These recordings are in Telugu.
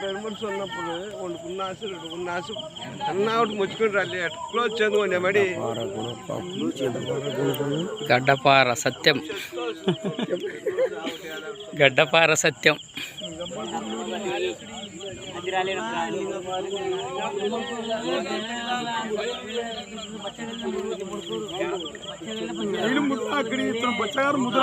పెరుమనిషి ఉన్నప్పుడు వండుకున్న ఆశ ఉన్న ఆశ అన్న ఒకటి ముచ్చుకొని రాలి క్లోజ్ చదువుకోండి మడి గడ్డపార సత్యం గడ్డపార సత్యం ఇల్లు ముద్ర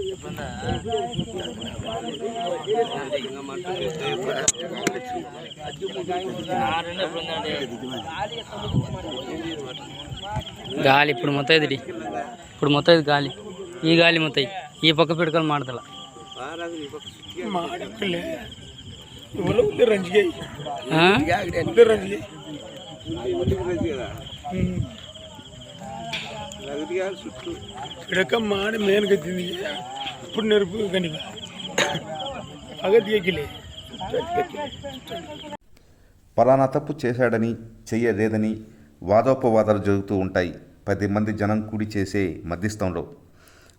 అక్కడ నేను బండి కూడా ముదుగుని గాలి ఇప్పుడు మొత్తం ఇది ఇప్పుడు మొత్తం ఇది గాలి ఈ గాలి మొత్తం ఈ పక్క పిడకలు మాడతల మాడక్కలే ఎవరో ఉంటే రంజిగా ఆ? ఉంటే రంజిగా చుట్టూ ఇడక మాడి మేను కత్తింది ఇప్పుడు నెరుపు కనిప అగతియకిలే పలానా తప్పు చేశాడని చెయ్యలేదని వాదోపవాదాలు జరుగుతూ ఉంటాయి. పది మంది జనం కూడి చేసే మధ్యస్థంలో.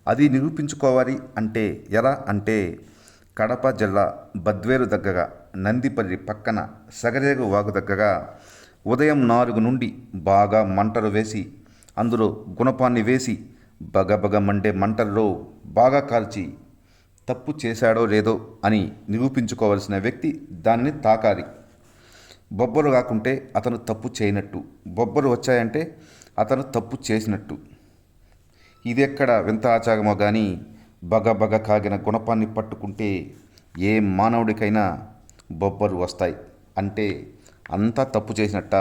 అది నిరూపించుకోవాలి అంటే ఎలా అంటే కడప జిల్లా బద్వేలు దగ్గర నందిపల్లి పక్కన సగరేగు వాగు దగ్గర ఉదయం నాలుగు నుండి బాగా మంటలు వేసి అందులో గుణపాన్ని వేసి బగబగ మండే మంటల్లో బాగా కాల్చి తప్పు చేశాడో లేదో అని నిరూపించుకోవలసిన వ్యక్తి దానిని తాకాలి. బొబ్బలు కాకుంటే అతను తప్పు చేయనట్టు. బొబ్బలు వచ్చాయంటే అతను తప్పు చేసినట్టు. ఇది ఎక్కడ వింత ఆచారమో కానీ బగ బగ కాగిన గుణపాన్ని పట్టుకుంటే ఏ మానవుడికైనా బొబ్బలు వస్తాయి. అంటే అంతా తప్పు చేసినట్ట?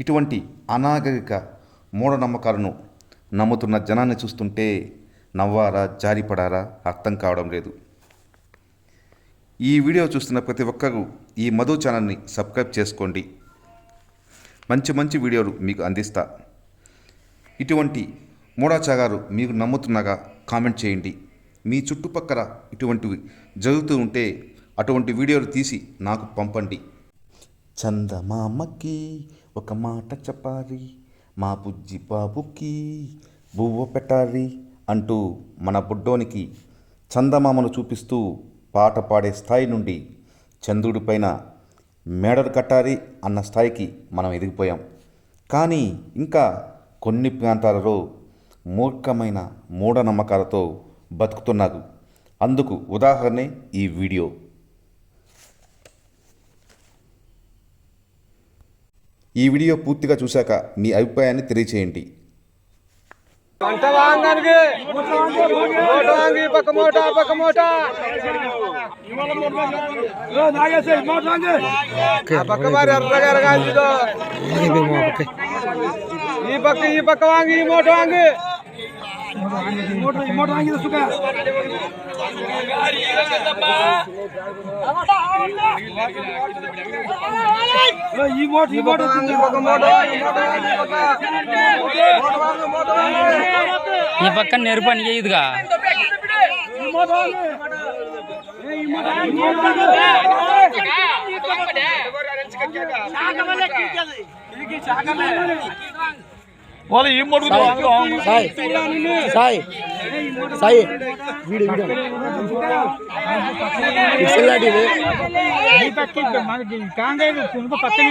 ఇటువంటి అనాగరిక మూఢనమ్మకాలను నమ్ముతున్న జనాన్ని చూస్తుంటే నవ్వారా జారిపడారా అర్థం కావడం లేదు. ఈ వీడియో చూస్తున్న ప్రతి ఒక్కరూ ఈ మధు ఛానల్ని సబ్స్క్రైబ్ చేసుకోండి. మంచి మంచి వీడియోలు మీకు అందిస్తా. ఇటువంటి మూడాచాగారు మీకు నమ్ముతున్నాగా కామెంట్ చేయండి. మీ చుట్టుపక్కల ఇటువంటివి జరుగుతూ ఉంటే అటువంటి వీడియోలు తీసి నాకు పంపండి. చందమామకి ఒక మాట చెప్పాలి. మా బుజ్జి బాబుకి బువ్వ పెట్టాలి అంటూ మన బుడ్డోనికి చందమామను చూపిస్తూ పాట పాడే స్థాయి నుండి చంద్రుడి పైన మేడలు కట్టాలి అన్న స్థాయికి మనం ఎదిగిపోయాం. కానీ ఇంకా కొన్ని ప్రాంతాలలో మూర్ఖమైన మూఢనమ్మకాలతో బతుకుతున్నారు అందుకు ఉదాహరణే ఈ వీడియో. ఈ వీడియో పూర్తిగా చూశాక మీ అభిప్రాయాన్ని తెలియచేయండి. పంట వాంగానికి మోట వాంగి పక్క మోట పక్క మోట ఆ పక్క మరి ఎర్రగా ఎరగాల్సిదో ఈ పక్క ఈ పక్క వాంగి. ఈ మోట వాంగి మోట వాంగి, పక్క మోట వాంగి, మోట వాంగి. ఈ పక్కన నెరుపు అని ఇదిగా వాళ్ళు ఈ మోట సాయి సాయి సాయి వీడు వీడు పిక్సెల్లాటిది పక్కన